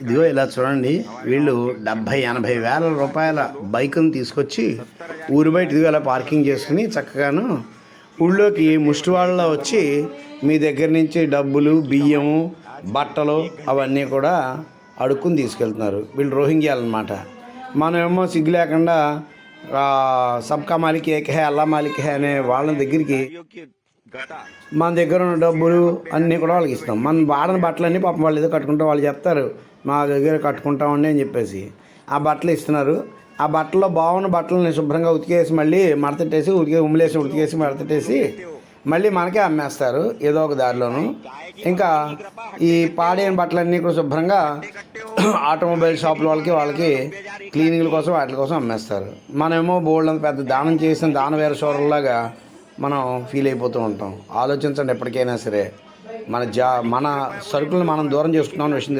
ఇదిగో ఇలా చూడండి వీళ్ళు డెబ్భై ఎనభై వేల రూపాయల బైక్ను తీసుకొచ్చి ఊరి బయట ఇదిగో ఇలా పార్కింగ్ చేసుకుని చక్కగాను ఊళ్ళోకి ముష్టివాళ్ళలో వచ్చి మీ దగ్గర నుంచి డబ్బులు బియ్యము బట్టలు అవన్నీ కూడా అడుక్కుని తీసుకెళ్తున్నారు. వీళ్ళు రోహింగ్యాలు అనమాట మనమేమో సిగ్గు లేకుండా సబ్కా మాలిక్ ఏక్ హే అల్లా మాలిక్ హే అనే వాళ్ళ దగ్గరికి మన దగ్గర ఉన్న డబ్బులు అన్నీ కూడా వాళ్ళకి ఇస్తాం. మన వాడని బట్టలన్నీ పాపం వాళ్ళు ఏదో కట్టుకుంటే వాళ్ళు చెప్తారు. మా దగ్గర కట్టుకుంటామండి అని చెప్పేసి. ఆ బట్టలు ఇస్తున్నారు. ఆ బట్టల్లో బాగున్న బట్టలని శుభ్రంగా ఉతికేసి మళ్ళీ మడతట్టేసి ఉతికే ఉమ్మిలేసి ఉతికేసి మడతట్టేసి మళ్ళీ మనకే అమ్మేస్తారు ఏదో ఒక దారిలోను. ఇంకా ఈ పాడైన బట్టలన్నీ కూడా శుభ్రంగా ఆటోమొబైల్ షాపుల వాళ్ళకి వాళ్ళకి క్లీనింగ్ల కోసం వాటి కోసం అమ్మేస్తారు. మనమేమో బోల్డ్ అంత పెద్ద దానం చేసిన దానవేర షోరల్లాగా మనం ఫీల్ అయిపోతూ ఉంటాం. ఆలోచించండి ఎప్పటికైనా సరే. మన జా మన సరుకులను మనం దూరం చేసుకున్నాం విషయం